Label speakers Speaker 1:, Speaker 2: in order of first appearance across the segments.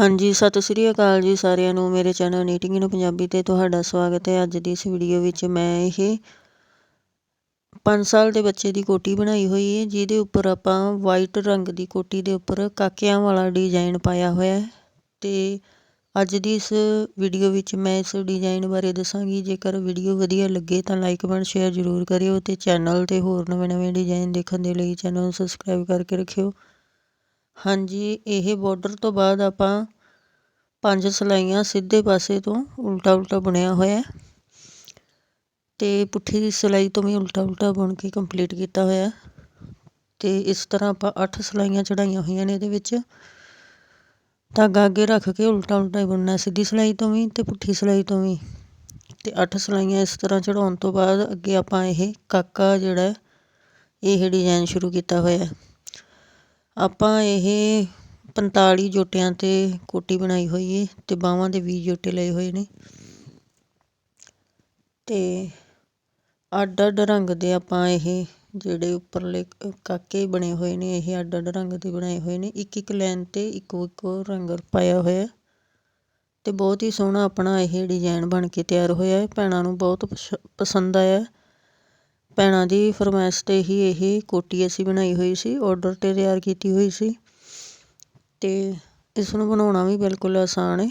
Speaker 1: ਹਾਂਜੀ, ਸਤਿ ਸ੍ਰੀ ਅਕਾਲ ਜੀ ਸਾਰਿਆਂ ਨੂੰ। ਮੇਰੇ ਚੈਨਲ ਨੀਟਿੰਗ ਇਨ ਪੰਜਾਬੀ ਤੇ ਤੁਹਾਡਾ ਸਵਾਗਤ ਹੈ। ਅੱਜ ਦੀ ਇਸ ਵੀਡੀਓ ਵਿੱਚ ਮੈਂ ਇਹ 5 ਸਾਲ ਦੇ ਬੱਚੇ ਦੀ ਕੋਟੀ ਬਣਾਈ ਹੋਈ ਹੈ, ਜਿਹਦੇ ਉੱਪਰ ਆਪਾਂ ਵਾਈਟ ਰੰਗ ਦੀ ਕੋਟੀ ਦੇ ਉੱਪਰ ਕਾਕਿਆਂ ਵਾਲਾ ਡਿਜ਼ਾਈਨ ਪਾਇਆ ਹੋਇਆ ਹੈ। ਤੇ ਅੱਜ ਦੀ ਇਸ ਵੀਡੀਓ ਵਿੱਚ ਮੈਂ ਇਸ ਡਿਜ਼ਾਈਨ ਬਾਰੇ ਦੱਸਾਂਗੀ। ਜੇਕਰ ਵੀਡੀਓ ਵਧੀਆ ਲੱਗੇ ਤਾਂ ਲਾਈਕ ਕਮੈਂਟ ਸ਼ੇਅਰ ਜ਼ਰੂਰ ਕਰਿਓ ਤੇ ਚੈਨਲ ਤੇ ਹੋਰ ਨਵੇਂ-ਨਵੇਂ ਡਿਜ਼ਾਈਨ ਦੇਖਣ ਦੇ ਲਈ ਚੈਨਲ ਨੂੰ ਸਬਸਕ੍ਰਾਈਬ ਕਰਕੇ ਰੱਖਿਓ। ਹਾਂਜੀ, ਇਹ ਬੋਡਰ ਤੋਂ ਬਾਅਦ ਆਪਾਂ ਪੰਜ ਸਿਲਾਈਆਂ ਸਿੱਧੇ ਪਾਸੇ ਤੋਂ ਉਲਟਾ ਉਲਟਾ ਬੁਣਿਆ ਹੋਇਆ ਅਤੇ ਪੁੱਠੀ ਦੀ ਸਿਲਾਈ ਤੋਂ ਵੀ ਉਲਟਾ ਉਲਟਾ ਬੁਣ ਕੇ ਕੰਪਲੀਟ ਕੀਤਾ ਹੋਇਆ ਅਤੇ ਇਸ ਤਰ੍ਹਾਂ ਆਪਾਂ ਅੱਠ ਸਿਲਾਈਆਂ ਚੜਾਈਆਂ ਹੋਈਆਂ ਨੇ ਇਹਦੇ ਵਿੱਚ। ਧਾਗਾ ਅੱਗੇ ਰੱਖ ਕੇ ਉਲਟਾ ਉਲਟਾ ਬੁਣਨਾ ਸਿੱਧੀ ਸਿਲਾਈ ਤੋਂ ਵੀ ਅਤੇ ਪੁੱਠੀ ਸਿਲਾਈ ਤੋਂ ਵੀ। ਅਤੇ ਅੱਠ ਸਿਲਾਈਆਂ ਇਸ ਤਰ੍ਹਾਂ ਚੜਾਉਣ ਤੋਂ ਬਾਅਦ ਅੱਗੇ ਆਪਾਂ ਇਹ ਕਾਕਾ ਜਿਹੜਾ ਇਹ ਡਿਜ਼ਾਈਨ ਸ਼ੁਰੂ ਕੀਤਾ ਹੋਇਆ ਆਪਾਂ ਇਹ 45 ਜੋਟਿਆਂ ਤੇ ਕੋਟੀ ਬਣਾਈ ਹੋਈ ਹੈ ਤੇ ਬਾਹਾਂ ਦੇ ਵੀਹ ਜੋਟੇ ਲਏ ਹੋਏ ਨੇ। ਅਤੇ ਅੱਡ ਅੱਡ ਰੰਗ ਦੇ ਆਪਾਂ ਇਹ ਜਿਹੜੇ ਉੱਪਰਲੇ ਕਾਕੇ ਬਣੇ ਹੋਏ ਨੇ, ਇਹ ਅੱਡ ਅੱਡ ਰੰਗ ਦੇ ਬਣਾਏ ਹੋਏ ਨੇ। ਇੱਕ ਇੱਕ ਲਾਈਨ ਤੇ ਇੱਕੋ ਇੱਕੋ ਰੰਗ ਪਾਇਆ ਹੋਇਆ। ਅਤੇ ਬਹੁਤ ਹੀ ਸੋਹਣਾ ਆਪਣਾ ਇਹ ਡਿਜ਼ਾਇਨ ਬਣ ਕੇ ਤਿਆਰ ਹੋਇਆ। ਭੈਣਾਂ ਨੂੰ ਬਹੁਤ ਪਸ਼, ਪਸੰਦ ਆਇਆ। ਭੈਣਾਂ ਦੀ ਫਰਮਾਇਸ਼ ਤੇ ਹੀ ਇਹ ਕੋਟੀ ਅਸੀਂ ਬਣਾਈ ਹੋਈ ਸੀ ਔਡਰ ਤੇ ਤਿਆਰ ਕੀਤੀ ਹੋਈ ਸੀ ਅਤੇ ਇਸ ਨੂੰ ਬਣਾਉਣਾ ਵੀ ਬਿਲਕੁਲ ਆਸਾਨ ਹੈ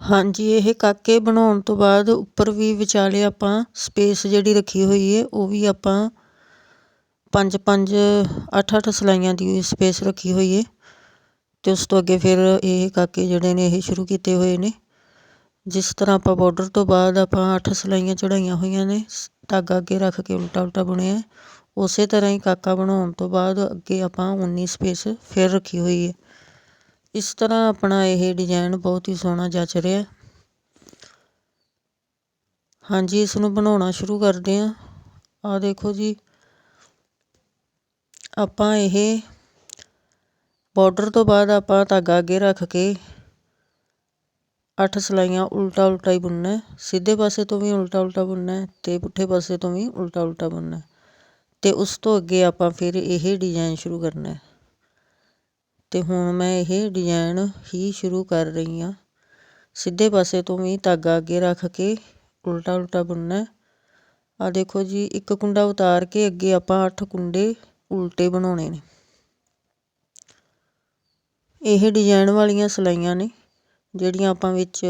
Speaker 1: ਹਾਂਜੀ, ਇਹ ਕਾਕੇ ਬਣਾਉਣ ਤੋਂ ਬਾਅਦ ਉੱਪਰ ਵੀ ਵਿਚਾਲੇ ਆਪਾਂ ਸਪੇਸ ਜਿਹੜੀ ਰੱਖੀ ਹੋਈ ਹੈ ਉਹ ਵੀ ਆਪਾਂ ਪੰਜ ਪੰਜ ਅੱਠ ਅੱਠ ਸਲਾਈਆਂ ਦੀ ਸਪੇਸ ਰੱਖੀ ਹੋਈ ਹੈ ਅਤੇ ਉਸ ਤੋਂ ਅੱਗੇ ਫਿਰ ਇਹ ਕਾਕੇ ਜਿਹੜੇ ਨੇ ਇਹ ਸ਼ੁਰੂ ਕੀਤੇ ਹੋਏ ਨੇ। ਜਿਸ ਤਰ੍ਹਾਂ ਆਪਾਂ ਬਾਰਡਰ ਤੋਂ ਬਾਅਦ ਆਪਾਂ ਅੱਠ ਸਲਾਈਆਂ ਚੜਾਈਆਂ ਹੋਈਆਂ ਨੇ ਧਾਗਾ ਅੱਗੇ ਰੱਖ ਕੇ ਉਲਟਾ ਉਲਟਾ ਬੁਣਿਆ। ਉਸੇ ਤਰ੍ਹਾਂ ਹੀ ਕਾਕਾ ਬਣਾਉਣ ਤੋਂ ਬਾਅਦ ਅੱਗੇ ਆਪਾਂ 19 ਸਪੇਸ ਫਿਰ ਰੱਖੀ ਹੋਈ ਹੈ ਇਸ ਤਰ੍ਹਾਂ ਆਪਣਾ ਇਹ ਡਿਜ਼ਾਈਨ ਬਹੁਤ ਹੀ ਸੋਹਣਾ ਜੱਚ ਰਿਹਾ। ਹਾਂਜੀ, ਇਸ ਨੂੰ ਬਣਾਉਣਾ ਸ਼ੁਰੂ ਕਰਦੇ ਹਾਂ। ਆ ਦੇਖੋ ਜੀ। ਆਪਾਂ ਇਹ ਬਾਰਡਰ ਤੋਂ ਬਾਅਦ ਆਪਾਂ ਧਾਗਾ ਅੱਗੇ ਰੱਖ ਕੇ ਅੱਠ ਸਿਲਾਈਆਂ ਉਲਟਾ ਉਲਟਾ ਹੀ ਬੁਣਨਾ ਸਿੱਧੇ ਪਾਸੇ ਤੋਂ ਵੀ ਉਲਟਾ ਉਲਟਾ ਬੁਣਨਾ ਅਤੇ ਪੁੱਠੇ ਪਾਸੇ ਤੋਂ ਵੀ ਉਲਟਾ ਉਲਟਾ ਬੁਣਨਾ ਅਤੇ ਉਸ ਤੋਂ ਅੱਗੇ ਆਪਾਂ ਫਿਰ ਇਹ ਡਿਜ਼ਾਇਨ ਸ਼ੁਰੂ ਕਰਨਾ ਅਤੇ ਹੁਣ ਮੈਂ ਇਹ ਡਿਜ਼ਾਇਨ ਹੀ ਸ਼ੁਰੂ ਕਰ ਰਹੀ ਹਾਂ। ਸਿੱਧੇ ਪਾਸੇ ਤੋਂ ਵੀ ਧਾਗਾ ਅੱਗੇ ਰੱਖ ਕੇ ਉਲਟਾ ਉਲਟਾ ਬੁਣਨਾ ਆ ਦੇਖੋ ਜੀ, ਇੱਕ ਕੁੰਡਾ ਉਤਾਰ ਕੇ ਅੱਗੇ ਆਪਾਂ 8 ਕੁੰਡੇ ਉਲਟੇ ਬਣਾਉਣੇ ਨੇ। ਇਹ ਡਿਜ਼ਾਈਨ ਵਾਲੀਆਂ ਸਲਾਈਆਂ ਨੇ। ਜਿਹੜੀਆਂ ਆਪਾਂ ਵਿੱਚ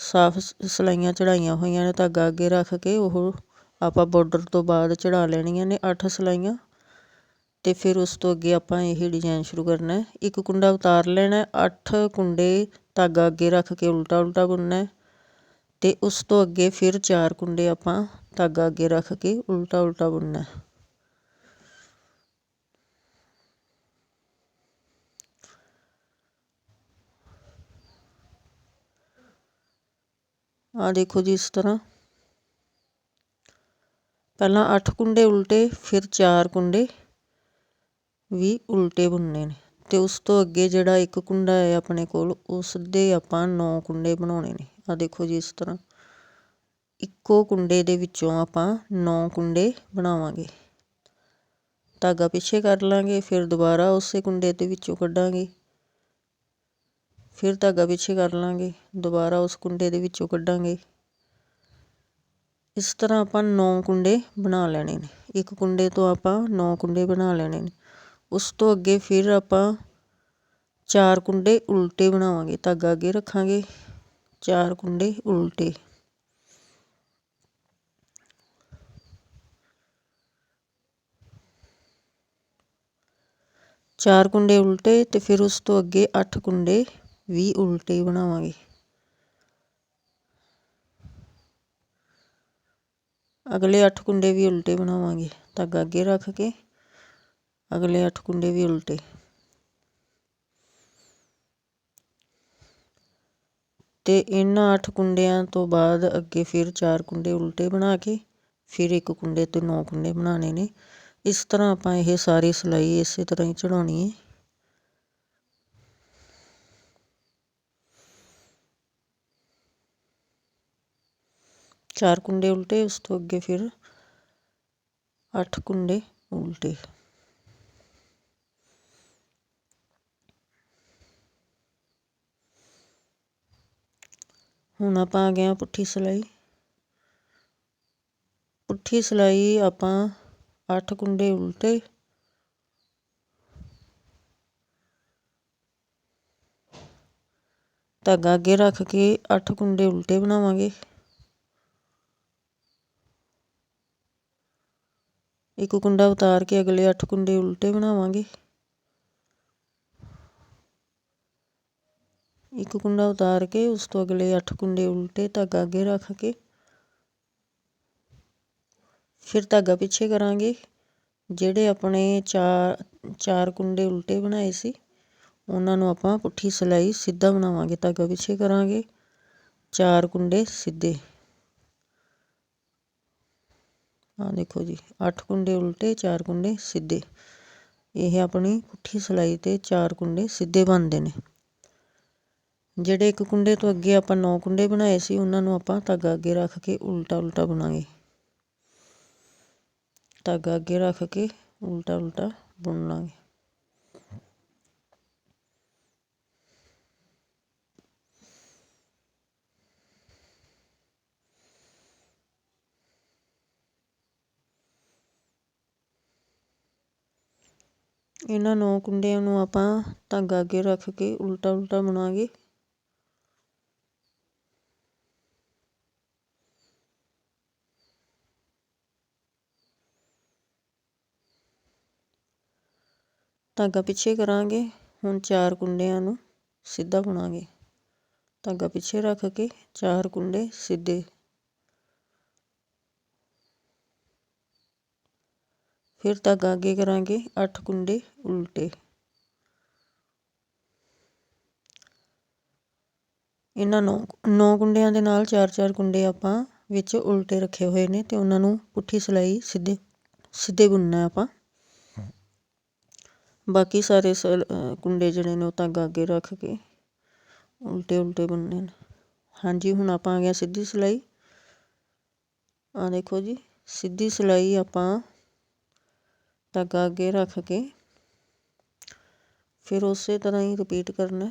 Speaker 1: ਸਾਫ਼ ਸਿਲਾਈਆਂ ਚੜਾਈਆਂ ਹੋਈਆਂ ਨੇ ਧਾਗਾ ਅੱਗੇ ਰੱਖ ਕੇ, ਉਹ ਆਪਾਂ ਬਾਰਡਰ ਤੋਂ ਬਾਅਦ ਚੜਾ ਲੈਣੀਆਂ ਨੇ ਅੱਠ ਸਿਲਾਈਆਂ। ਅਤੇ ਫਿਰ ਉਸ ਤੋਂ ਅੱਗੇ ਆਪਾਂ ਇਹ ਡਿਜ਼ਾਇਨ ਸ਼ੁਰੂ ਕਰਨਾ ਇੱਕ ਕੁੰਡਾ ਉਤਾਰ ਲੈਣਾ ਅੱਠ ਕੁੰਡੇ ਧਾਗਾ ਅੱਗੇ ਰੱਖ ਕੇ ਉਲਟਾ ਉਲਟਾ ਬੁਣਨਾ ਅਤੇ ਉਸ ਤੋਂ ਅੱਗੇ ਫਿਰ ਚਾਰ ਕੁੰਡੇ ਆਪਾਂ ਧਾਗਾ ਅੱਗੇ ਰੱਖ ਕੇ ਉਲਟਾ ਉਲਟਾ ਬੁਣਨਾ ਆ ਦੇਖੋ ਜੀ ਇਸ ਤਰ੍ਹਾਂ। ਪਹਿਲਾਂ 8 ਕੁੰਡੇ ਉਲਟੇ, ਫਿਰ 4 ਕੁੰਡੇ ਵੀ ਉਲਟੇ ਬੁਣਨੇ ਨੇ। ਤੇ ਉਸ ਤੋਂ ਅੱਗੇ ਜਿਹੜਾ ਇੱਕ ਕੁੰਡਾ ਹੈ ਆਪਣੇ ਕੋਲ ਉਸ ਦੇ ਆਪਾਂ 9 ਕੁੰਡੇ ਬਣਾਉਣੇ ਨੇ। ਆ ਦੇਖੋ ਜੀ ਇਸ ਤਰ੍ਹਾਂ। ਇੱਕੋ ਕੁੰਡੇ ਦੇ ਵਿੱਚੋਂ ਆਪਾਂ 9 ਕੁੰਡੇ ਬਣਾਵਾਂਗੇ। ਧਾਗਾ ਪਿੱਛੇ ਕਰ ਲਾਂਗੇ, ਫਿਰ ਦੁਬਾਰਾ ਉਸੇ ਕੁੰਡੇ ਦੇ ਵਿੱਚੋਂ ਕੱਢਾਂਗੇ। ਫਿਰ ਧਾਗਾ ਪਿੱਛੇ ਕਰ ਲਾਂਗੇ, ਦੁਬਾਰਾ ਉਸ ਕੁੰਡੇ ਦੇ ਵਿੱਚੋਂ ਕੱਢਾਂਗੇ। ਇਸ ਤਰ੍ਹਾਂ ਆਪਾਂ 9 ਕੁੰਡੇ ਬਣਾ ਲੈਣੇ ਨੇ। ਇੱਕ ਕੁੰਡੇ ਤੋਂ ਆਪਾਂ 9 ਕੁੰਡੇ ਬਣਾ ਲੈਣੇ ਨੇ। ਉਸ ਤੋਂ ਅੱਗੇ ਫਿਰ ਆਪਾਂ ਚਾਰ ਕੁੰਡੇ ਉਲਟੇ ਬਣਾਵਾਂਗੇ, ਧਾਗਾ ਅੱਗੇ ਰੱਖਾਂਗੇ, ਚਾਰ ਕੁੰਡੇ ਉਲਟੇ। ਚਾਰ ਕੁੰਡੇ ਉਲਟੇ ਤੇ ਫਿਰ ਉਸ ਤੋਂ ਅੱਗੇ 8 ਕੁੰਡੇ ਵੀ ਉਲਟੇ ਬਣਾਵਾਂਗੇ। ਅਗਲੇ 8 ਕੁੰਡੇ ਵੀ ਉਲਟੇ ਬਣਾਵਾਂਗੇ। ਧਾਗਾ ਅੱਗੇ ਰੱਖ ਕੇ ਅਗਲੇ 8 ਕੁੰਡੇ ਵੀ ਉਲਟੇ। ਤੇ ਇਹਨਾਂ 8 ਕੁੰਡਿਆਂ ਤੋਂ ਬਾਅਦ ਅੱਗੇ ਫਿਰ 4 ਕੁੰਡੇ ਉਲਟੇ ਬਣਾ ਕੇ ਫਿਰ ਇੱਕ ਕੁੰਡੇ ਤੋਂ 9 ਕੁੰਡੇ ਬਣਾਉਣੇ ਨੇ। ਇਸ ਤਰ੍ਹਾਂ ਆਪਾਂ ਇਹ ਸਾਰੀ ਸਿਲਾਈ ਇਸੇ ਤਰ੍ਹਾਂ ਹੀ ਚੜਾਉਣੀ ਹੈ। ਚਾਰ ਕੁੰਡੇ ਉਲਟੇ ਉਸ ਤੋਂ ਅੱਗੇ ਫਿਰ 8 ਕੁੰਡੇ ਉਲਟੇ ਹੁਣ ਆਪਾਂ ਆ ਗਏ ਹਾਂ ਪੁੱਠੀ ਸਿਲਾਈ ਪੁੱਠੀ ਸਿਲਾਈ ਆਪਾਂ 8 ਕੁੰਡੇ ਉਲਟੇ ਧਾਗਾ ਅੱਗੇ ਰੱਖ ਕੇ 8 ਕੁੰਡੇ ਉਲਟੇ ਬਣਾਵਾਂਗੇ ਇੱਕ ਕੁੰਡਾ ਉਤਾਰ ਕੇ ਅਗਲੇ 8 ਕੁੰਡੇ ਉਲਟੇ ਬਣਾਵਾਂਗੇ। ਇੱਕ ਕੁੰਡਾ ਉਤਾਰ ਕੇ ਉਸ ਤੋਂ ਅਗਲੇ 8 ਕੁੰਡੇ ਉਲਟੇ ਧਾਗਾ ਅੱਗੇ ਰੱਖ ਕੇ ਫਿਰ ਧਾਗਾ ਪਿੱਛੇ ਕਰਾਂਗੇ। ਜਿਹੜੇ ਆਪਣੇ ਚਾਰ ਚਾਰ ਕੁੰਡੇ ਉਲਟੇ ਬਣਾਏ ਸੀ, ਉਹਨਾਂ ਨੂੰ ਆਪਾਂ ਪੁੱਠੀ ਸਿਲਾਈ ਸਿੱਧਾ ਬਣਾਵਾਂਗੇ। ਧਾਗਾ ਪਿੱਛੇ ਕਰਾਂਗੇ। ਚਾਰ ਕੁੰਡੇ ਸਿੱਧੇ। ਆ ਦੇਖੋ ਜੀ 8 ਕੁੰਡੇ ਉਲਟੇ, ਚਾਰ ਕੁੰਡੇ ਸਿੱਧੇ। ਇਹ ਆਪਣੀ ਪੁੱਠੀ ਸਿਲਾਈ ਤੇ ਚਾਰ ਕੁੰਡੇ ਸਿੱਧੇ ਬਣਦੇ ਨੇ। ਜਿਹੜੇ ਇੱਕ ਕੁੰਡੇ ਤੋਂ ਅੱਗੇ ਆਪਾਂ 9 ਕੁੰਡੇ ਬਣਾਏ ਸੀ, ਉਹਨਾਂ ਨੂੰ ਆਪਾਂ ਧਾਗਾ ਅੱਗੇ ਰੱਖ ਕੇ ਉਲਟਾ ਉਲਟਾ ਬੁਣਾਂਗੇ। ਧਾਗਾ ਅੱਗੇ ਰੱਖ ਕੇ ਉਲਟਾ ਉਲਟਾ ਬੁਣ ਲਾਂਗੇ। ਇਹਨਾਂ ਨੌ ਕੁੰਡਿਆਂ ਨੂੰ ਆਪਾਂ ਧਾਗਾ ਅੱਗੇ ਰੱਖ ਕੇ ਉਲਟਾ ਉਲਟਾ ਬੁਣਾਂਗੇ। ਧਾਗਾ ਪਿੱਛੇ ਕਰਾਂਗੇ, ਹੁਣ ਚਾਰ ਕੁੰਡਿਆਂ ਨੂੰ ਸਿੱਧਾ ਬੁਣਾਂਗੇ। ਧਾਗਾ ਪਿੱਛੇ ਰੱਖ ਕੇ ਚਾਰ ਕੁੰਡੇ ਸਿੱਧੇ ਫਿਰ ਧਾਗਾ ਅੱਗੇ ਕਰਾਂਗੇ 8 ਕੁੰਡੇ ਉਲਟੇ। ਇਹਨਾਂ ਨੂੰ 9 ਕੁੰਡਿਆਂ ਦੇ ਨਾਲ 4-4 ਕੁੰਡੇ ਆਪਾਂ ਵਿੱਚ ਉਲਟੇ ਰੱਖੇ ਹੋਏ ਨੇ ਤੇ ਉਹਨਾਂ ਨੂੰ ਪੁੱਠੀ ਸਿਲਾਈ ਸਿੱਧੇ ਸਿੱਧੇ ਬੁਣਨਾ ਆਪਾਂ। ਬਾਕੀ ਸਾਰੇ ਕੁੰਡੇ ਜਿਹੜੇ ਨੇ ਉਹ ਧਾਗਾ ਅੱਗੇ ਰੱਖ ਕੇ ਉਲਟੇ ਉਲਟੇ ਬੁਣਨੇ ਨੇ। ਹਾਂਜੀ, ਹੁਣ ਆਪਾਂ ਆ ਗਿਆ ਸਿੱਧੀ ਸਿਲਾਈ। ਆ ਦੇਖੋ ਜੀ, ਸਿੱਧੀ ਸਿਲਾਈ ਆਪਾਂ ਧਾਗਾ ਅੱਗੇ ਰੱਖ ਕੇ ਫਿਰ ਉਸੇ ਤਰ੍ਹਾਂ ਹੀ ਰਿਪੀਟ ਕਰਨਾ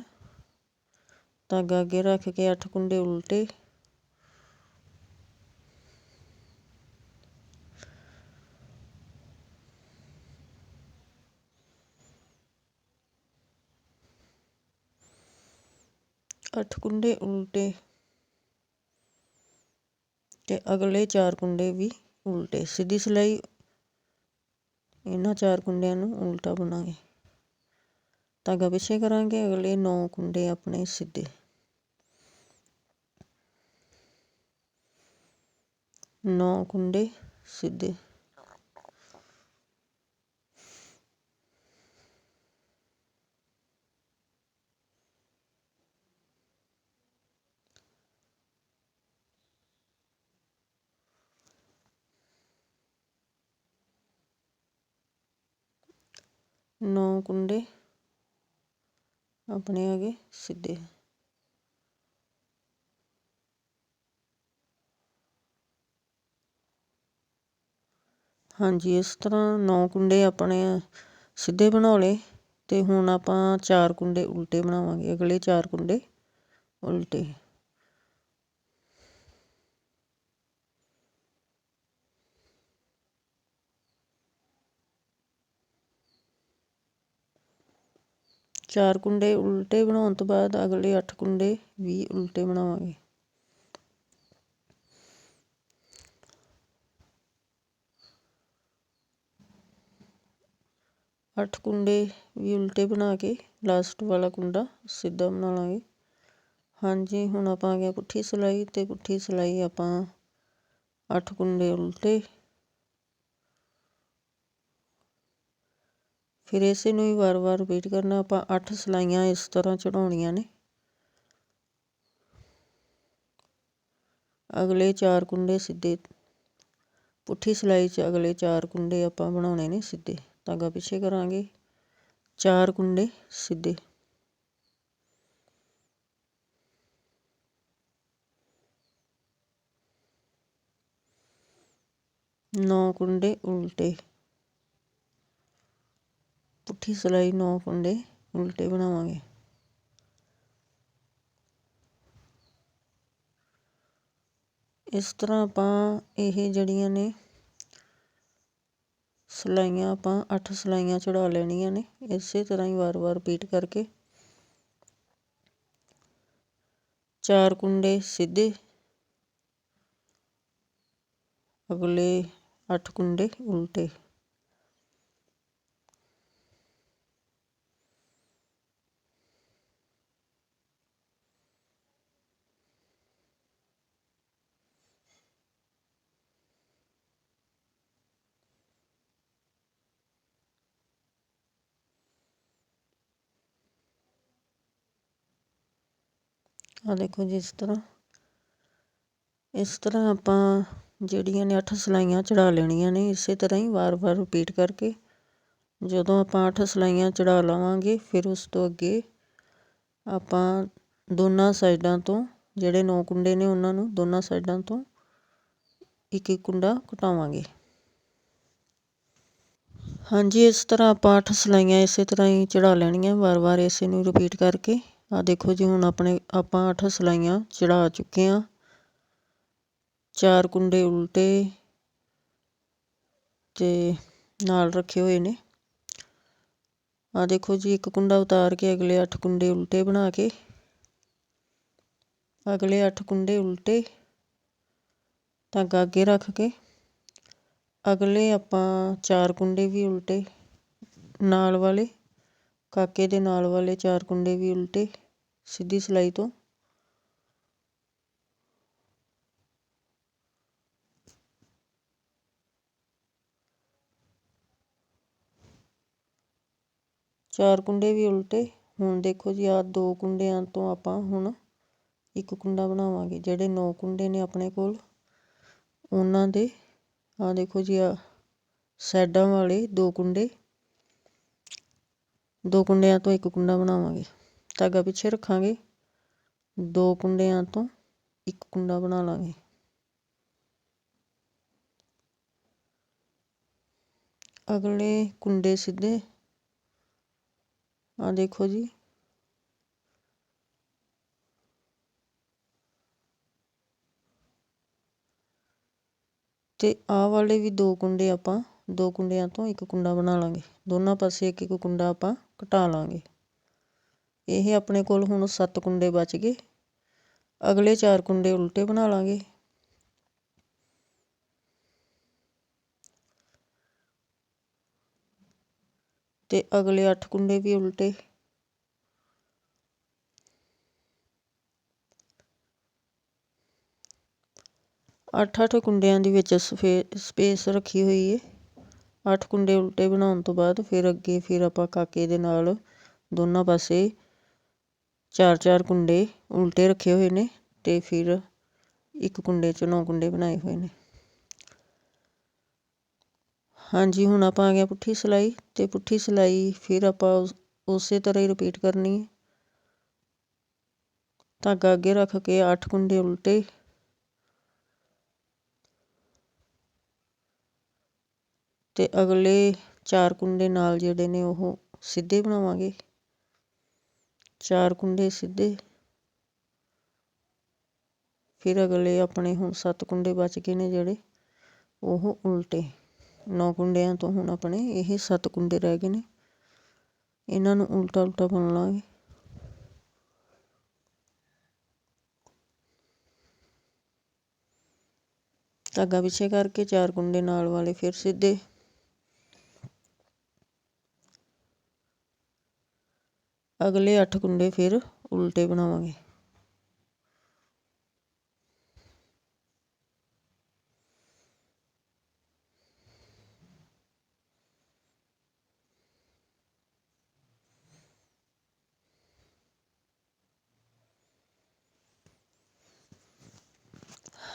Speaker 1: ਧਾਗਾ ਅੱਗੇ ਰੱਖ ਕੇ 8 ਕੁੰਡੇ ਉਲਟੇ ਅੱਠ ਕੁੰਡੇ ਉਲਟੇ ਤੇ ਅਗਲੇ ਚਾਰ ਕੁੰਡੇ ਵੀ ਉਲਟੇ ਸਿੱਧੀ ਸਿਲਾਈ ਇਹਨਾਂ ਚਾਰ ਕੁੰਡਿਆਂ ਨੂੰ ਉਲਟਾ ਬੁਣਾਂਗੇ। ਧਾਗਾ ਪਿੱਛੇ ਕਰਾਂਗੇ, ਅਗਲੇ 9 ਕੁੰਡੇ ਆਪਣੇ ਸਿੱਧੇ। ਨੌ ਕੁੰਡੇ ਸਿੱਧੇ। ਨੌ ਕੁੰਡੇ ਆਪਣੇ ਆ ਗਏ ਸਿੱਧੇ। ਹਾਂਜੀ, ਇਸ ਤਰ੍ਹਾਂ ਨੌ ਕੁੰਡੇ ਆਪਣੇ ਸਿੱਧੇ ਬਣਾ ਲਏ ਤੇ ਹੁਣ ਆਪਾਂ ਚਾਰ ਕੁੰਡੇ ਉਲਟੇ ਬਣਾਵਾਂਗੇ, ਅਗਲੇ ਚਾਰ ਕੁੰਡੇ ਉਲਟੇ। ਚਾਰ ਕੁੰਡੇ ਉਲਟੇ ਬਣਾਉਣ ਤੋਂ ਬਾਅਦ ਅਗਲੇ 8 ਕੁੰਡੇ ਵੀ ਉਲਟੇ ਬਣਾਵਾਂਗੇ। ਅੱਠ ਕੁੰਡੇ ਵੀ ਉਲਟੇ ਬਣਾ ਕੇ ਲਾਸਟ ਵਾਲਾ ਕੁੰਡਾ ਸਿੱਧਾ ਬਣਾ ਲਾਂਗੇ। ਹਾਂਜੀ, ਹੁਣ ਆਪਾਂ ਆ ਗਿਆ ਪੁੱਠੀ ਸਿਲਾਈ ਤੇ ਪੁੱਠੀ ਸਿਲਾਈ ਆਪਾਂ ਅੱਠ ਕੁੰਡੇ ਉਲਟੇ ਫਿਰ ਇਸੇ ਨੂੰ ਹੀ ਵਾਰ-ਵਾਰ ਰਿਪੀਟ ਕਰਨਾ, ਆਪਾਂ ਅੱਠ ਸਲਾਈਆਂ ਇਸ ਤਰ੍ਹਾਂ ਚੜਾਉਣੀਆਂ ਨੇ। ਅਗਲੇ ਚਾਰ ਕੁੰਡੇ ਸਿੱਧੇ, ਪੁੱਠੀ ਸਲਾਈ 'ਚ ਅਗਲੇ ਚਾਰ ਕੁੰਡੇ ਆਪਾਂ ਬਣਾਉਣੇ ਨੇ ਸਿੱਧੇ, ਧਾਗਾ ਪਿੱਛੇ ਕਰਾਂਗੇ, ਚਾਰ ਕੁੰਡੇ ਸਿੱਧੇ। ਨੌ ਕੁੰਡੇ ਉਲਟੇ। ਪੁੱਠੀ ਸਿਲਾਈ 9 ਕੁੰਡੇ ਉਲਟੇ ਬਣਾਵਾਂਗੇ। ਇਸ ਤਰ੍ਹਾਂ ਆਪਾਂ ਇਹ ਜਿਹੜੀਆਂ ਨੇ ਸਲਾਈਆਂ, ਆਪਾਂ 8 ਸਲਾਈਆਂ ਚੜਾ ਲੈਣੀਆਂ ਨੇ। ਇਸੇ ਤਰ੍ਹਾਂ ਹੀ ਵਾਰ-ਵਾਰ ਰਿਪੀਟ ਕਰਕੇ। ਚਾਰ ਕੁੰਡੇ ਸਿੱਧੇ। ਅਗਲੇ 8 ਕੁੰਡੇ ਉਲਟੇ। ਆ ਦੇਖੋ ਜੀ ਇਸ ਤਰ੍ਹਾਂ। ਇਸ ਤਰ੍ਹਾਂ ਆਪਾਂ ਜਿਹੜੀਆਂ ਨੇ 8 ਸਲਾਈਆਂ ਚੜਾ ਲੈਣੀਆਂ ਨੇ, ਇਸੇ ਤਰ੍ਹਾਂ ਹੀ ਵਾਰ-ਵਾਰ ਰਿਪੀਟ ਕਰਕੇ ਜਦੋਂ ਆਪਾਂ 8 ਸਲਾਈਆਂ ਚੜਾ ਲਵਾਂਗੇ, ਫਿਰ ਉਸ ਤੋਂ ਅੱਗੇ ਆਪਾਂ ਦੋਨਾਂ ਸਾਈਡਾਂ ਤੋਂ ਜਿਹੜੇ 9 ਕੁੰਡੇ ਨੇ ਉਹਨਾਂ ਨੂੰ ਦੋਨਾਂ ਸਾਈਡਾਂ ਤੋਂ ਇੱਕ ਇੱਕ ਕੁੰਡਾ ਘਟਾਵਾਂਗੇ। ਹਾਂਜੀ, ਇਸ ਤਰ੍ਹਾਂ ਆਪਾਂ 8 ਸਲਾਈਆਂ ਇਸੇ ਤਰ੍ਹਾਂ ਹੀ ਚੜਾ ਲੈਣੀਆਂ, ਵਾਰ-ਵਾਰ ਇਸੇ ਨੂੰ ਰਿਪੀਟ ਕਰਕੇ। ਆਹ ਦੇਖੋ ਜੀ, ਹੁਣ ਆਪਣੇ ਆਪਾਂ ਅੱਠ ਸਲਾਈਆਂ ਚੜਾ ਚੁੱਕੇ ਹਾਂ। ਚਾਰ ਕੁੰਡੇ ਉਲਟੇ ਤੇ ਨਾਲ ਰੱਖੇ ਹੋਏ ਨੇ। ਆ ਦੇਖੋ ਜੀ, ਇੱਕ ਕੁੰਡਾ ਉਤਾਰ ਕੇ ਅਗਲੇ 8 ਕੁੰਡੇ ਉਲਟੇ ਬਣਾ ਕੇ, ਅਗਲੇ 8 ਕੁੰਡੇ ਉਲਟੇ ਧਾਗਾ ਅੱਗੇ ਰੱਖ ਕੇ, ਅਗਲੇ ਆਪਾਂ ਚਾਰ ਕੁੰਡੇ ਵੀ ਉਲਟੇ ਨਾਲ ਵਾਲੇ ਕਾਕੇ ਦੇ ਨਾਲ ਵਾਲੇ ਚਾਰ ਕੁੰਡੇ ਵੀ ਉਲਟੇ, ਸਿੱਧੀ ਸਿਲਾਈ ਤੋਂ। ਚਾਰ ਕੁੰਡੇ ਵੀ ਉਲਟੇ। ਹੁਣ ਦੇਖੋ ਜੀ ਆ ਦੋ ਕੁੰਡਿਆਂ ਤੋਂ ਆਪਾਂ ਹੁਣ ਇੱਕ ਕੁੰਡਾ ਬਣਾਵਾਂਗੇ, ਜਿਹੜੇ ਨੌ ਕੁੰਡੇ ਨੇ ਆਪਣੇ ਕੋਲ। ਉਹਨਾਂ ਦੇ ਆ ਦੇਖੋ ਜੀ ਆ ਸਾਈਡਾਂ ਵਾਲੇ ਦੋ ਕੁੰਡੇ। ਦੋ ਕੁੰਡਿਆਂ ਤੋਂ ਇੱਕ ਕੁੰਡਾ ਬਣਾਵਾਂਗੇ। ਧਾਗਾ ਪਿੱਛੇ ਰੱਖਾਂਗੇ। ਦੋ ਕੁੰਡਿਆਂ ਤੋਂ ਇੱਕ ਕੁੰਡਾ ਬਣਾ ਲਾਂਗੇ। ਅਗਲੇ ਕੁੰਡੇ ਸਿੱਧੇ। ਆ ਦੇਖੋ ਜੀ। ਤੇ ਆਹ ਵਾਲੇ ਵੀ ਦੋ ਕੁੰਡੇ ਆਪਾਂ, ਦੋ ਕੁੰਡਿਆਂ ਤੋਂ ਇੱਕ ਕੁੰਡਾ ਬਣਾ ਲਾਂਗੇ। ਦੋਨਾਂ ਪਾਸੇ ਇੱਕ ਇੱਕ ਕੁੰਡਾ ਆਪਾਂ ਘਟਾ ਲਾਂਗੇ। ਇਹ ਆਪਣੇ ਕੋਲ ਹੁਣ ਸੱਤ ਕੁੰਡੇ ਬਚ ਗਏ। ਅਗਲੇ ਚਾਰ ਕੁੰਡੇ ਉਲਟੇ ਬਣਾ ਲਾਂਗੇ। ਤੇ ਅਗਲੇ 8 ਕੁੰਡੇ ਵੀ ਉਲਟੇ। ਅੱਠ ਅੱਠ ਕੁੰਡਿਆਂ ਦੇ ਵਿੱਚ ਸਪੇਸ ਰੱਖੀ ਹੋਈ ਹੈ ਅੱਠ ਕੁੰਡੇ ਉਲਟੇ ਬਣਾਉਣ ਤੋਂ ਬਾਅਦ ਫਿਰ ਅੱਗੇ ਫਿਰ ਆਪਾਂ ਕਾਕੇ ਦੇ ਨਾਲ ਦੋਨਾਂ ਪਾਸੇ ਚਾਰ ਚਾਰ ਕੁੰਡੇ ਉਲਟੇ ਰੱਖੇ ਹੋਏ ਨੇ ਤੇ ਫਿਰ ਇੱਕ ਕੁੰਡੇ 'ਚ ਨੌ ਕੁੰਡੇ ਬਣਾਏ ਹੋਏ ਨੇ। ਹਾਂਜੀ, ਹੁਣ ਆਪਾਂ ਆ ਗਿਆ ਪੁੱਠੀ ਸਿਲਾਈ ਤੇ ਪੁੱਠੀ ਸਿਲਾਈ ਫਿਰ ਆਪਾਂ ਉਸੇ ਤਰ੍ਹਾਂ ਹੀ ਰਿਪੀਟ ਕਰਨੀ ਹੈ। ਧਾਗਾ ਅੱਗੇ ਰੱਖ ਕੇ ਅੱਠ ਕੁੰਡੇ ਉਲਟੇ ਤੇ ਅਗਲੇ ਚਾਰ ਕੁੰਡੇ ਨਾਲ ਜਿਹੜੇ ਨੇ ਉਹ ਸਿੱਧੇ ਬਣਾਵਾਂਗੇ। ਚਾਰ ਕੁੰਡੇ ਸਿੱਧੇ। ਫਿਰ ਅਗਲੇ ਆਪਣੇ ਹੁਣ ਸੱਤ ਕੁੰਡੇ ਬਚ ਗਏ ਨੇ ਜਿਹੜੇ, ਉਹ ਉਲਟੇ। ਨੌ ਕੁੰਡਿਆਂ ਤੋਂ ਹੁਣ ਆਪਣੇ ਇਹ ਸੱਤ ਕੁੰਡੇ ਰਹਿ ਗਏ ਨੇ। ਇਹਨਾਂ ਨੂੰ ਉਲਟਾ ਉਲਟਾ ਬਣ ਲਾਂਗੇ। ਧਾਗਾ ਪਿੱਛੇ ਕਰਕੇ ਚਾਰ ਕੁੰਡੇ ਨਾਲ ਵਾਲੇ ਫਿਰ ਸਿੱਧੇ। ਅਗਲੇ 8 ਕੁੰਡੇ ਫਿਰ ਉਲਟੇ ਬਣਾਵਾਂਗੇ।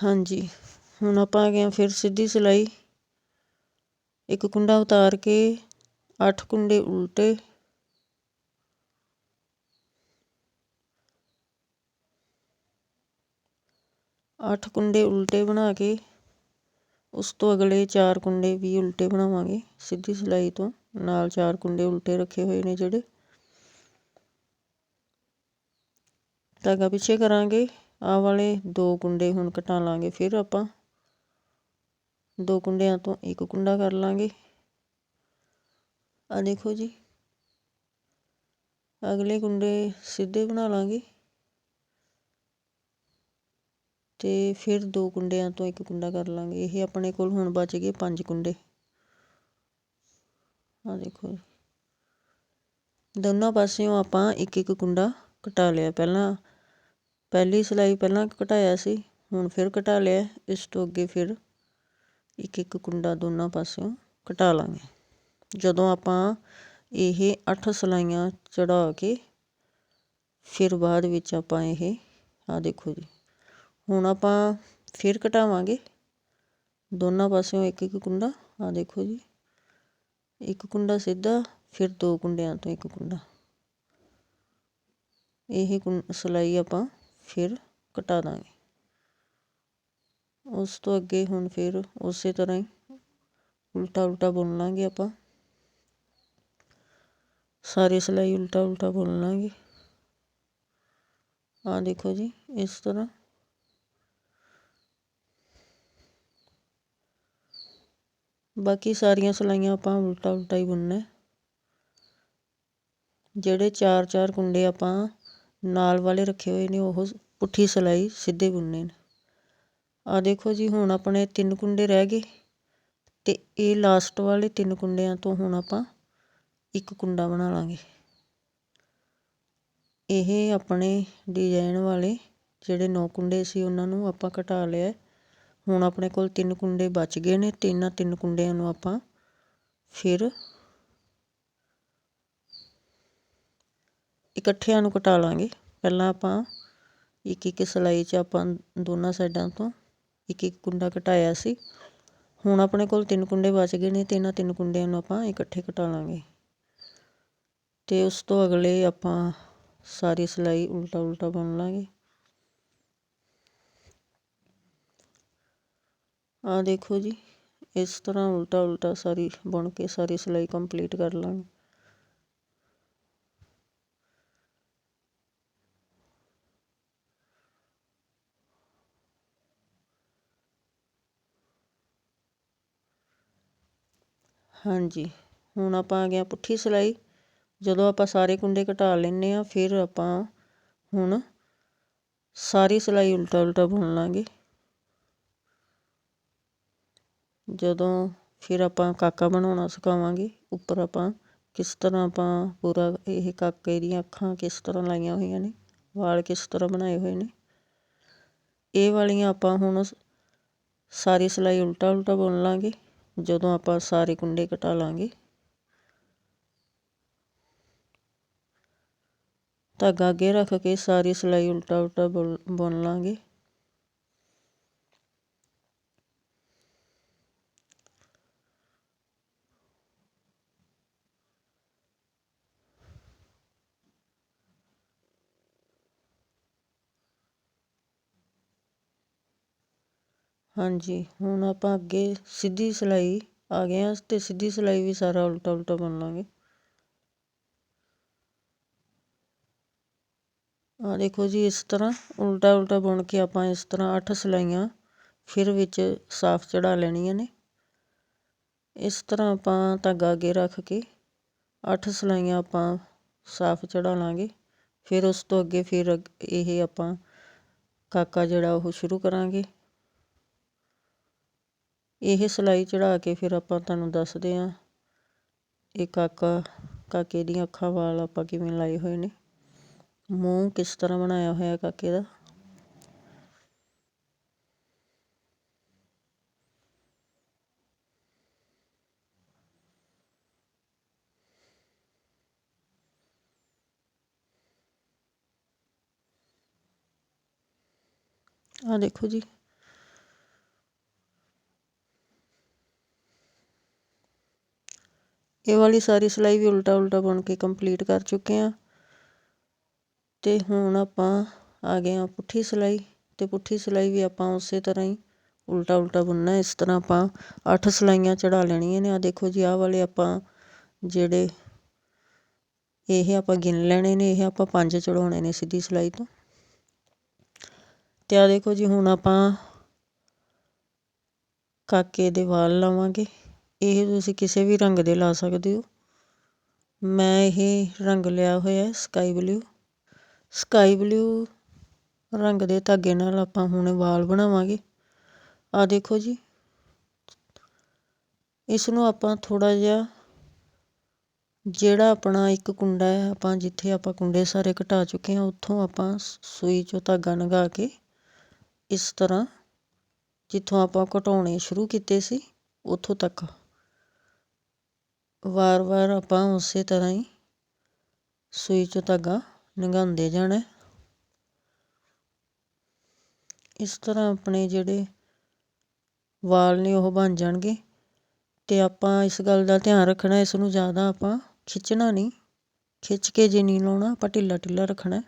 Speaker 1: ਹਾਂਜੀ, ਹੁਣ ਆਪਾਂ ਆ ਗਏ ਫਿਰ ਸਿੱਧੀ ਸਿਲਾਈ। ਇੱਕ ਕੁੰਡਾ ਉਤਾਰ ਕੇ 8 ਕੁੰਡੇ ਉਲਟੇ ਅੱਠ ਕੁੰਡੇ ਉਲਟੇ ਬਣਾ ਕੇ, ਉਸ ਤੋਂ ਅਗਲੇ ਚਾਰ ਕੁੰਡੇ ਵੀ ਉਲਟੇ ਬਣਾਵਾਂਗੇ। ਸਿੱਧੀ ਸਿਲਾਈ ਤੋਂ ਨਾਲ ਚਾਰ ਕੁੰਡੇ ਉਲਟੇ ਰੱਖੇ ਹੋਏ ਨੇ ਜਿਹੜੇ। ਧਾਗਾ ਪਿੱਛੇ ਕਰਾਂਗੇ। ਆਹ ਵਾਲੇ ਦੋ ਕੁੰਡੇ ਹੁਣ ਘਟਾ ਲਾਂਗੇ, ਫਿਰ ਆਪਾਂ ਦੋ ਕੁੰਡਿਆਂ ਤੋਂ ਇੱਕ ਕੁੰਡਾ ਕਰ ਲਾਂਗੇ। ਆ ਦੇਖੋ ਜੀ। ਅਗਲੇ ਕੁੰਡੇ ਸਿੱਧੇ ਬਣਾ ਲਾਂਗੇ। ਅਤੇ ਫਿਰ ਦੋ ਕੁੰਡਿਆਂ ਤੋਂ ਇੱਕ ਕੁੰਡਾ ਕਰ ਲਵਾਂਗੇ ਇਹ ਆਪਣੇ ਕੋਲ ਹੁਣ ਬਚ ਗਏ ਪੰਜ ਕੁੰਡੇ। ਆ ਦੇਖੋ ਦੋਨੋਂ ਪਾਸਿਓਂ ਆਪਾਂ ਇੱਕ ਇੱਕ ਕੁੰਡਾ ਘਟਾ ਲਿਆ। ਪਹਿਲਾਂ ਪਹਿਲੀ ਸਿਲਾਈ ਪਹਿਲਾਂ ਘਟਾਇਆ ਸੀ, ਹੁਣ ਫਿਰ ਘਟਾ ਲਿਆ। ਇਸ ਤੋਂ ਅੱਗੇ ਫਿਰ ਇੱਕ ਇੱਕ ਕੁੰਡਾ ਦੋਨਾਂ ਪਾਸਿਓਂ ਘਟਾ ਲਾਂਗੇ। ਜਦੋਂ ਆਪਾਂ ਇਹ 8 ਸਿਲਾਈਆਂ ਚੜਾ ਕੇ ਫਿਰ ਬਾਅਦ ਵਿੱਚ ਆਪਾਂ ਇਹ ਆ ਦੇਖੋ ਜੀ। ਹੁਣ ਆਪਾਂ ਫਿਰ ਘਟਾਵਾਂਗੇ ਦੋਨਾਂ ਪਾਸਿਓਂ ਇੱਕ ਇੱਕ ਕੁੰਡਾ। ਆ ਦੇਖੋ ਜੀ। ਇੱਕ ਕੁੰਡਾ ਸਿੱਧਾ, ਫਿਰ ਦੋ ਕੁੰਡਿਆਂ ਤੋਂ ਇੱਕ ਕੁੰਡਾ। ਇਹ ਸਿਲਾਈ ਆਪਾਂ ਫਿਰ ਘਟਾ ਦਾਂਗੇ। ਉਸ ਤੋਂ ਅੱਗੇ ਹੁਣ ਫਿਰ ਉਸੇ ਤਰ੍ਹਾਂ ਹੀ ਉਲਟਾ ਉਲਟਾ ਬੁਣ ਲਾਂਗੇ ਆਪਾਂ। ਸਾਰੀ ਸਿਲਾਈ ਉਲਟਾ ਉਲਟਾ ਬੁਣ ਲਾਂਗੇ। ਆ ਦੇਖੋ ਜੀ, ਇਸ ਤਰ੍ਹਾਂ। ਬਾਕੀ ਸਾਰੀਆਂ ਸਿਲਾਈਆਂ ਆਪਾਂ ਉਲਟਾ ਉਲਟਾ ਹੀ ਬੁਣਨਾ ਜਿਹੜੇ ਚਾਰ ਚਾਰ ਕੁੰਡੇ ਆਪਾਂ ਨਾਲ ਵਾਲੇ ਰੱਖੇ ਹੋਏ ਨੇ, ਉਹ ਪੁੱਠੀ ਸਿਲਾਈ ਸਿੱਧੇ ਬੁਣਨੇ ਨੇ। ਆ ਦੇਖੋ ਜੀ, ਹੁਣ ਆਪਣੇ ਤਿੰਨ ਕੁੰਡੇ ਰਹਿ ਗਏ ਤੇ ਇਹ ਲਾਸਟ ਵਾਲੇ ਤਿੰਨ ਕੁੰਡਿਆਂ ਤੋਂ ਹੁਣ ਆਪਾਂ ਇੱਕ ਕੁੰਡਾ ਬਣਾ ਲਾਂਗੇ। ਇਹ ਆਪਣੇ ਡਿਜ਼ਾਈਨ ਵਾਲੇ ਜਿਹੜੇ ਨੌ ਕੁੰਡੇ ਸੀ, ਉਹਨਾਂ ਨੂੰ ਆਪਾਂ ਘਟਾ ਲਿਆ ਹੁਣ ਆਪਣੇ ਕੋਲ ਤਿੰਨ ਕੁੰਡੇ ਬਚ ਗਏ ਨੇ ਤਿੰਨਾਂ ਤਿੰਨ ਕੁੰਡਿਆਂ ਨੂੰ ਆਪਾਂ ਫਿਰ ਇਕੱਠਿਆਂ ਨੂੰ ਕਟਾ ਲਾਂਗੇ। ਪਹਿਲਾਂ ਆਪਾਂ ਇੱਕ ਇੱਕ ਸਿਲਾਈ 'ਚ ਆਪਾਂ ਦੋਨਾਂ ਸਾਈਡਾਂ ਤੋਂ ਇੱਕ ਇੱਕ ਕੁੰਡਾ ਘਟਾਇਆ ਸੀ। ਹੁਣ ਆਪਣੇ ਕੋਲ ਤਿੰਨ ਕੁੰਡੇ ਬਚ ਗਏ ਨੇ ਤਿੰਨਾਂ ਤਿੰਨ ਕੁੰਡਿਆਂ ਨੂੰ ਆਪਾਂ ਇਕੱਠੇ ਘਟਾ ਲਾਂਗੇ। ਤੇ ਉਸ ਤੋਂ ਅਗਲੇ ਆਪਾਂ ਸਾਰੀ ਸਿਲਾਈ ਉਲਟਾ ਉਲਟਾ ਬੁਣ ਲਾਂਗੇ। ਆਹ ਦੇਖੋ ਜੀ, ਇਸ ਤਰ੍ਹਾਂ ਉਲਟਾ ਉਲਟਾ ਸਾਰੀ ਬੁਣ ਕੇ ਸਾਰੀ ਸਿਲਾਈ ਕੰਪਲੀਟ ਕਰ ਲਾਂਗੇ। ਹਾਂਜੀ, ਹੁਣ ਆਪਾਂ ਆ ਗਿਆ ਪੁੱਠੀ ਸਿਲਾਈ। ਜਦੋਂ ਆਪਾਂ ਸਾਰੇ ਕੁੰਡੇ ਘਟਾ ਲੈਨੇ ਆ ਫਿਰ ਆਪਾਂ ਹੁਣ ਸਾਰੀ ਸਿਲਾਈ ਉਲਟਾ ਉਲਟਾ ਬੁਣ ਲਾਂਗੇ। ਜਦੋਂ ਫਿਰ ਆਪਾਂ ਕਾਕਾ ਬਣਾਉਣਾ ਸਿਖਾਵਾਂਗੇ, ਉੱਪਰ ਆਪਾਂ ਕਿਸ ਤਰ੍ਹਾਂ ਆਪਾਂ ਪੂਰਾ ਇਹ ਕਾਕੇ ਦੀਆਂ ਅੱਖਾਂ ਕਿਸ ਤਰ੍ਹਾਂ ਲਾਈਆਂ ਹੋਈਆਂ ਨੇ, ਵਾਲ ਕਿਸ ਤਰ੍ਹਾਂ ਬਣਾਏ ਹੋਏ ਨੇ। ਇਹ ਵਾਲੀਆਂ ਆਪਾਂ ਹੁਣ ਸਾਰੀ ਸਿਲਾਈ ਉਲਟਾ ਉਲਟਾ ਬੁਣ ਲਾਂਗੇ, ਜਦੋਂ ਆਪਾਂ ਸਾਰੇ ਕੁੰਡੇ ਕਟਾ ਲਾਂਗੇ। ਧਾਗਾ ਅੱਗੇ ਰੱਖ ਕੇ ਸਾਰੀ ਸਿਲਾਈ ਉਲਟਾ ਉਲਟਾ ਬੁਣ ਲਾਂਗੇ। ਹਾਂਜੀ, ਹੁਣ ਆਪਾਂ ਅੱਗੇ ਸਿੱਧੀ ਸਿਲਾਈ ਆ ਗਏ ਹਾਂ ਅਤੇ ਸਿੱਧੀ ਸਿਲਾਈ ਵੀ ਸਾਰਾ ਉਲਟਾ ਉਲਟਾ ਬੁਣ ਲਾਂਗੇ। ਆ ਦੇਖੋ ਜੀ, ਇਸ ਤਰ੍ਹਾਂ ਉਲਟਾ ਉਲਟਾ ਬੁਣ ਕੇ ਆਪਾਂ ਇਸ ਤਰ੍ਹਾਂ 8 ਸਿਲਾਈਆਂ ਫਿਰ ਵਿੱਚ ਸਾਫ਼ ਚੜਾ ਲੈਣੀਆਂ ਨੇ। ਇਸ ਤਰ੍ਹਾਂ ਆਪਾਂ ਧਾਗਾ ਅੱਗੇ ਰੱਖ ਕੇ 8 ਸਿਲਾਈਆਂ ਆਪਾਂ ਸਾਫ਼ ਚੜਾ ਲਾਂਗੇ। ਫਿਰ ਉਸ ਤੋਂ ਅੱਗੇ ਫਿਰ ਇਹ ਆਪਾਂ ਕਾਕਾ ਜਿਹੜਾ ਉਹ ਸ਼ੁਰੂ ਕਰਾਂਗੇ। ਇਹ ਸਿਲਾਈ ਚੜ੍ਹਾ ਕੇ ਫਿਰ ਆਪਾਂ ਤੁਹਾਨੂੰ ਦੱਸਦੇ ਹਾਂ। ਇਹ ਕਾਕਾ, ਕਾਕੇ ਦੀਆਂ ਅੱਖਾਂ ਵਾਲ ਆਪਾਂ ਕਿਵੇਂ ਲਾਏ ਹੋਏ ਨੇ। ਮੂੰਹ ਕਿਸ ਤਰ੍ਹਾਂ ਬਣਾਇਆ ਹੋਇਆ ਕਾਕੇ ਦਾ? ਆ ਦੇਖੋ ਜੀ ਇਹ ਵਾਲੀ ਸਾਰੀ ਸਿਲਾਈ ਵੀ ਉਲਟਾ ਉਲਟਾ ਬੁਣ ਕੇ ਕੰਪਲੀਟ ਕਰ ਚੁੱਕੇ ਹਾਂ। ਤੇ ਹੁਣ ਆਪਾਂ ਆ ਗਏ ਹਾਂ ਪੁੱਠੀ ਸਿਲਾਈ। ਤੇ ਪੁੱਠੀ ਸਿਲਾਈ ਵੀ ਆਪਾਂ ਉਸੇ ਤਰ੍ਹਾਂ ਹੀ ਉਲਟਾ ਉਲਟਾ ਬੁਣਨਾ ਇਸ ਤਰ੍ਹਾਂ ਆਪਾਂ 8 ਸਿਲਾਈਆਂ ਚੜਾ ਲੈਣੀਆਂ ਨੇ। ਆ ਦੇਖੋ ਜੀ, ਆਹ ਵਾਲੇ ਆਪਾਂ ਜਿਹੜੇ ਇਹ ਆਪਾਂ ਗਿਣ ਲੈਣੇ ਨੇ। ਇਹ ਆਪਾਂ ਪੰਜ ਚੜਾਉਣੇ ਨੇ ਸਿੱਧੀ ਸਿਲਾਈ ਤੋਂ। ਤੇ ਆ ਦੇਖੋ ਜੀ, ਹੁਣ ਆਪਾਂ ਕਾਕੇ ਦੇ ਵਾਲ ਲਾਵਾਂਗੇ। ਇਹ ਤੁਸੀਂ ਕਿਸੇ ਵੀ ਰੰਗ ਦੇ ਲਾ ਸਕਦੇ ਹੋ। ਮੈਂ ਇਹ ਰੰਗ ਲਿਆ ਹੋਇਆ ਸਕਾਈ ਬਲਿਊ ਸਕਾਈ ਬਲਿਊ ਰੰਗ ਦੇ ਧਾਗੇ ਨਾਲ ਆਪਾਂ ਹੁਣ ਵਾਲ ਬਣਾਵਾਂਗੇ। ਆ ਦੇਖੋ ਜੀ। ਇਸ ਨੂੰ ਆਪਾਂ ਥੋੜਾ ਜਿਹਾ ਜਿਹੜਾ ਆਪਣਾ ਇੱਕ ਕੁੰਡਾ ਹੈ, ਆਪਾਂ ਜਿੱਥੇ ਆਪਾਂ ਕੁੰਡੇ ਸਾਰੇ ਘਟਾ ਚੁੱਕੇ ਹਾਂ, ਉੱਥੋਂ ਆਪਾਂ ਸੂਈ 'ਚੋਂ ਧਾਗਾ ਲਗਾ ਕੇ ਇਸ ਤਰ੍ਹਾਂ ਜਿੱਥੋਂ ਆਪਾਂ ਘਟਾਉਣੇ ਸ਼ੁਰੂ ਕੀਤੇ ਸੀ, ਉੱਥੋਂ ਤੱਕ। ਵਾਰ-ਵਾਰ ਆਪਾਂ ਉਸੇ ਤਰ੍ਹਾਂ ਹੀ ਸੂਈ 'ਚੋਂ ਧਾਗਾ ਲੰਘਾਉਂਦੇ ਜਾਣਾ ਇਸ ਤਰ੍ਹਾਂ ਆਪਣੇ ਜਿਹੜੇ ਵਾਲ ਨੇ ਉਹ ਬਣ ਜਾਣਗੇ ਅਤੇ ਆਪਾਂ ਇਸ ਗੱਲ ਦਾ ਧਿਆਨ ਰੱਖਣਾ, ਇਸ ਨੂੰ ਜ਼ਿਆਦਾ ਆਪਾਂ ਖਿੱਚਣਾ ਨਹੀਂ। ਖਿੱਚ ਕੇ ਜੇ ਨਹੀਂ ਲਾਉਣਾ, ਆਪਾਂ ਢਿੱਲਾ ਢਿੱਲਾ ਰੱਖਣਾ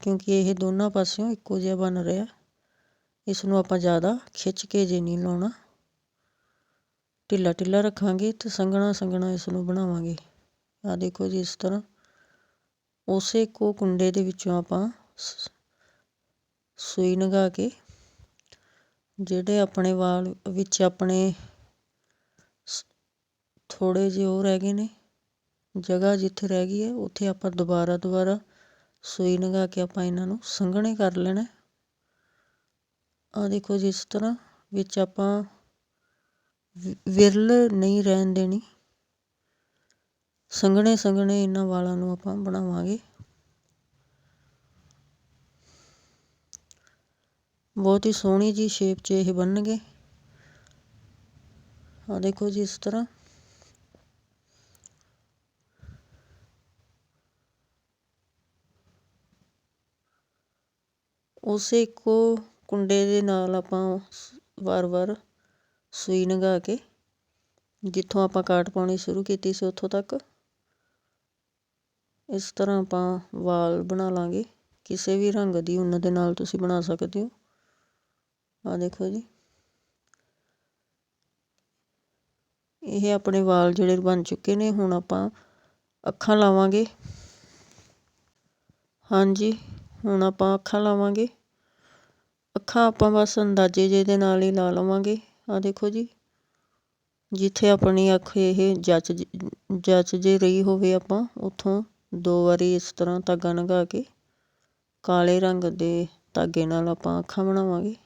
Speaker 1: ਕਿਉਂਕਿ ਇਹ ਦੋਨਾਂ ਪਾਸਿਓਂ ਇੱਕੋ ਜਿਹਾ ਬਣ ਰਿਹਾ ਇਸ ਨੂੰ ਆਪਾਂ ਜ਼ਿਆਦਾ ਖਿੱਚ ਕੇ ਜੇ ਨਹੀਂ ਲਾਉਣਾ। ਢਿੱਲਾ ਢਿੱਲਾ ਰੱਖਾਂਗੇ ਅਤੇ ਸੰਘਣਾ ਸੰਘਣਾ ਇਸ ਨੂੰ ਬਣਾਵਾਂਗੇ। ਆਹ ਦੇਖੋ ਜੀ ਇਸ ਤਰ੍ਹਾਂ। ਉਸੇ ਇੱਕੋ ਕੁੰਡੇ ਦੇ ਵਿੱਚੋਂ ਆਪਾਂ ਸੂਈ ਲਗਾ ਕੇ ਜਿਹੜੇ ਆਪਣੇ ਵਾਲ ਵਿੱਚ ਆਪਣੇ ਥੋੜੇ ਜਿਹੇ ਉਹ ਰਹਿ ਗਏ ਨੇ, ਜਗ੍ਹਾ ਜਿੱਥੇ ਰਹਿ ਗਈ ਹੈ, ਉੱਥੇ ਆਪਾਂ ਦੁਬਾਰਾ ਦੁਬਾਰਾ ਸੂਈ ਲਗਾ ਕੇ ਆਪਾਂ ਇਹਨਾਂ ਨੂੰ ਸੰਘਣੇ ਕਰ ਲੈਣਾ ਆ ਦੇਖੋ ਜਿਸ ਤਰ੍ਹਾਂ ਵਿੱਚ ਆਪਾਂ ਵਿਰਲ ਨਹੀਂ ਰਹਿਣ ਦੇਣੀ। ਸੰਘਣੇ ਸੰਘਣੇ ਇਹਨਾਂ ਵਾਲਾਂ ਨੂੰ ਆਪਾਂ ਬਣਾਵਾਂਗੇ। ਬਹੁਤ ਹੀ ਸੋਹਣੀ ਜੀ ਸ਼ੇਪ 'ਚ ਇਹ ਬਣਨਗੇ। ਆ ਦੇਖੋ ਜੀ ਇਸ ਤਰ੍ਹਾਂ। ਉਸੇ ਇੱਕੋ ਕੁੰਡੇ ਦੇ ਨਾਲ ਆਪਾਂ ਵਾਰ-ਵਾਰ ਸੂਈ ਲੰਘਾ ਕੇ, ਜਿੱਥੋਂ ਆਪਾਂ ਕਾਟ ਪਾਉਣੀ ਸ਼ੁਰੂ ਕੀਤੀ ਸੀ ਉੱਥੋਂ ਤੱਕ। ਇਸ ਤਰ੍ਹਾਂ ਆਪਾਂ ਵਾਲ ਬਣਾ ਲਾਂਗੇ। ਕਿਸੇ ਵੀ ਰੰਗ ਦੀ ਉੱਨ ਦੇ ਨਾਲ ਤੁਸੀਂ ਬਣਾ ਸਕਦੇ ਹੋ। ਆ ਦੇਖੋ ਜੀ। ਇਹ ਆਪਣੇ ਵਾਲ ਜਿਹੜੇ ਬਣ ਚੁੱਕੇ ਨੇ, ਹੁਣ ਆਪਾਂ ਅੱਖਾਂ ਲਾਵਾਂਗੇ। ਹਾਂਜੀ, ਹੁਣ ਆਪਾਂ ਅੱਖਾਂ ਲਾਵਾਂਗੇ। ਅੱਖਾਂ ਆਪਾਂ ਬਸ ਅੰਦਾਜ਼ੇ ਜੇ ਦੇ ਨਾਲ ਹੀ ਲਾ ਲਵਾਂਗੇ। ਆ ਦੇਖੋ ਜੀ, ਜਿੱਥੇ ਆਪਣੀ ਅੱਖ ਇਹ ਜੱਚ ਜੱਚ ਜੇ ਰਹੀ ਹੋਵੇ ਆਪਾਂ, ਉੱਥੋਂ ਦੋ ਵਾਰੀ ਇਸ ਤਰ੍ਹਾਂ ਧਾਗਾ ਲੰਘਾ ਕੇ ਕਾਲੇ ਰੰਗ ਦੇ ਧਾਗੇ ਨਾਲ ਆਪਾਂ ਅੱਖਾਂ ਬਣਾਵਾਂਗੇ।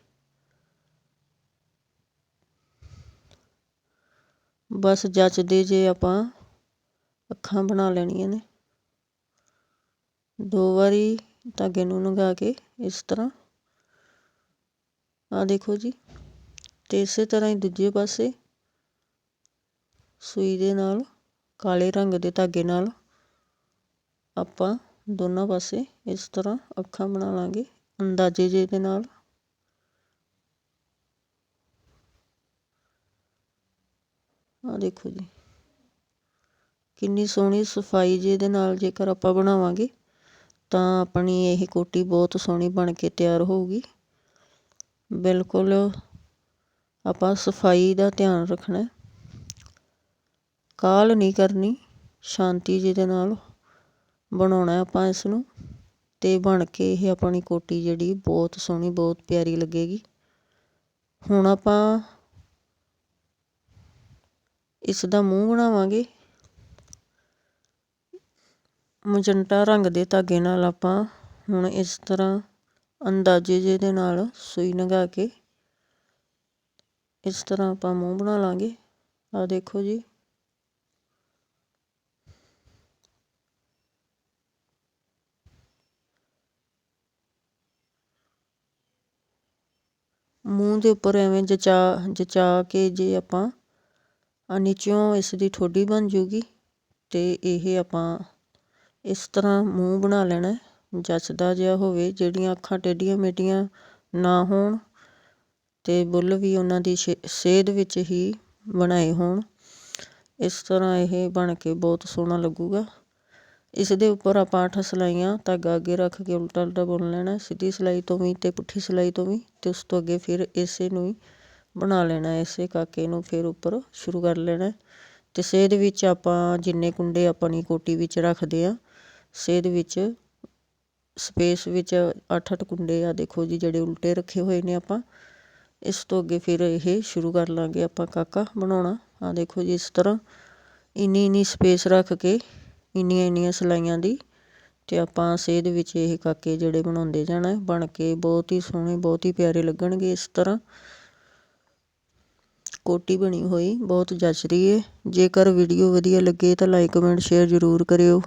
Speaker 1: ਬਸ ਜੱਚਦੇ ਜੇ ਆਪਾਂ ਅੱਖਾਂ ਬਣਾ ਲੈਣੀਆਂ ਨੇ। ਦੋ ਵਾਰੀ ਧਾਗੇ ਨੂੰ ਲੰਘਾ ਕੇ ਇਸ ਤਰ੍ਹਾਂ। ਆ ਦੇਖੋ ਜੀ ਤੇ ਇਸੇ ਤਰ੍ਹਾਂ ਹੀ ਦੂਜੇ ਪਾਸੇ ਸੂਈ ਦੇ ਨਾਲ, ਕਾਲੇ ਰੰਗ ਦੇ ਧਾਗੇ ਨਾਲ ਆਪਾਂ ਦੋਨਾਂ ਪਾਸੇ ਇਸ ਤਰ੍ਹਾਂ ਅੱਖਾਂ ਬਣਾ ਲਾਂਗੇ, ਅੰਦਾਜ਼ੇ ਜੇ ਦੇ ਨਾਲ। ਆ ਦੇਖੋ ਜੀ, ਕਿੰਨੀ ਸੋਹਣੀ ਸਫ਼ਾਈ ਜੇ ਦੇ ਨਾਲ ਜੇਕਰ ਆਪਾਂ ਬਣਾਵਾਂਗੇ, ਤਾਂ ਆਪਣੀ ਇਹ ਕੋਟੀ ਬਹੁਤ ਸੋਹਣੀ ਬਣ ਕੇ ਤਿਆਰ ਹੋਊਗੀ। ਬਿਲਕੁਲ ਆਪਾਂ ਸਫ਼ਾਈ ਦਾ ਧਿਆਨ ਰੱਖਣਾ ਕਾਲ ਨਹੀਂ ਕਰਨੀ, ਸ਼ਾਂਤੀ ਜਿਹਦੇ ਨਾਲ ਬਣਾਉਣਾ ਆਪਾਂ ਇਸ ਨੂੰ ਤੇ ਬਣ ਕੇ ਇਹ ਆਪਣੀ ਕੋਟੀ ਜਿਹੜੀ ਬਹੁਤ ਸੋਹਣੀ, ਬਹੁਤ ਪਿਆਰੀ ਲੱਗੇਗੀ। ਹੁਣ ਆਪਾਂ ਇਸ ਦਾ ਮੂੰਹ ਬਣਾਵਾਂਗੇ। ਮਜੰਟਾ ਰੰਗ ਦੇ ਧਾਗੇ ਨਾਲ ਆਪਾਂ ਹੁਣ ਇਸ ਤਰ੍ਹਾਂ ਅੰਦਾਜ਼ੇ ਜਿਹੇ ਦੇ ਨਾਲ ਸੂਈ ਲੰਘਾ ਕੇ ਇਸ ਤਰ੍ਹਾਂ ਆਪਾਂ ਮੂੰਹ ਬਣਾ ਲਾਂਗੇ। ਆ ਦੇਖੋ ਜੀ। ਮੂੰਹ ਦੇ ਉੱਪਰ ਐਵੇਂ ਜਚਾ ਜਚਾ ਕੇ ਜੇ ਆਪਾਂ ਆ ਨੀਚੋਂ ਇਸ ਦੀ ਠੋਡੀ ਬਣ ਜੂਗੀ ਤੇ ਇਹ ਆਪਾਂ ਇਸ ਤਰ੍ਹਾਂ ਮੂੰਹ ਬਣਾ ਲੈਣਾ। ਜੱਚਦਾ ਜਿਹਾ ਹੋਵੇ, ਜਿਹੜੀਆਂ ਅੱਖਾਂ ਟੇਢੀਆਂ ਮੇਢੀਆਂ ਨਾ ਹੋਣ। ਅਤੇ ਬੁੱਲ ਵੀ ਉਹਨਾਂ ਦੀ ਸੇ, ਸੇਧ ਵਿੱਚ ਹੀ ਬਣਾਏ ਹੋਣ। ਇਸ ਤਰ੍ਹਾਂ ਇਹ ਬਣ ਕੇ ਬਹੁਤ ਸੋਹਣਾ ਲੱਗੂਗਾ। ਇਸ ਦੇ ਉੱਪਰ ਆਪਾਂ ਅੱਠ ਸਿਲਾਈਆਂ ਧਾਗਾ ਅੱਗੇ ਰੱਖ ਕੇ ਉਲਟਾ ਉਲਟਾ ਬੁਣ ਲੈਣਾ, ਸਿੱਧੀ ਸਿਲਾਈ ਤੋਂ ਵੀ ਅਤੇ ਪੁੱਠੀ ਸਿਲਾਈ ਤੋਂ ਵੀ ਅਤੇ ਉਸ ਤੋਂ ਅੱਗੇ ਫਿਰ ਇਸੇ ਨੂੰ ਹੀ ਬਣਾ ਲੈਣਾ, ਇਸੇ ਕਾਕੇ ਨੂੰ ਫਿਰ ਉੱਪਰ ਸ਼ੁਰੂ ਕਰ ਲੈਣਾ। ਅਤੇ ਸੇਧ ਵਿੱਚ ਆਪਾਂ ਜਿੰਨੇ ਕੁੰਡੇ ਆਪਣੀ ਕੋਟੀ ਵਿੱਚ ਰੱਖਦੇ ਹਾਂ ਸੇਧ ਵਿੱਚ ਸਪੇਸ ਵਿੱਚ ਅੱਠ ਅੱਠ ਕੁੰਡੇ ਆ, ਦੇਖੋ ਜੀ, ਜਿਹੜੇ ਉਲਟੇ ਰੱਖੇ ਹੋਏ ਨੇ ਆਪਾਂ। ਇਸ ਤੋਂ ਅੱਗੇ ਫਿਰ ਇਹ ਸ਼ੁਰੂ ਕਰ ਲਾਂਗੇ ਆਪਾਂ ਕਾਕਾ ਬਣਾਉਣਾ। ਆ ਦੇਖੋ ਜੀ ਇਸ ਤਰ੍ਹਾਂ। ਇੰਨੀ ਇੰਨੀ ਸਪੇਸ ਰੱਖ ਕੇ ਇੰਨੀਆਂ ਇੰਨੀਆਂ ਸਿਲਾਈਆਂ ਦੀ ਅਤੇ ਆਪਾਂ ਸੇਧ ਵਿੱਚ ਇਹ ਕਾਕੇ ਜਿਹੜੇ ਬਣਾਉਂਦੇ ਜਾਣਾ ਬਣ ਕੇ ਬਹੁਤ ਹੀ ਸੋਹਣੇ, ਬਹੁਤ ਹੀ ਪਿਆਰੇ ਲੱਗਣਗੇ ਇਸ ਤਰ੍ਹਾਂ। ਕੋਟੀ ਬਣੀ ਹੋਈ, ਬਹੁਤ ਜੱਚ ਰਹੀ ਹੈ ਜੇਕਰ ਵੀਡੀਓ ਵਧੀਆ ਲੱਗੇ ਤਾਂ ਲਾਈਕ ਕਮੈਂਟ ਸ਼ੇਅਰ ਜ਼ਰੂਰ ਕਰਿਓ।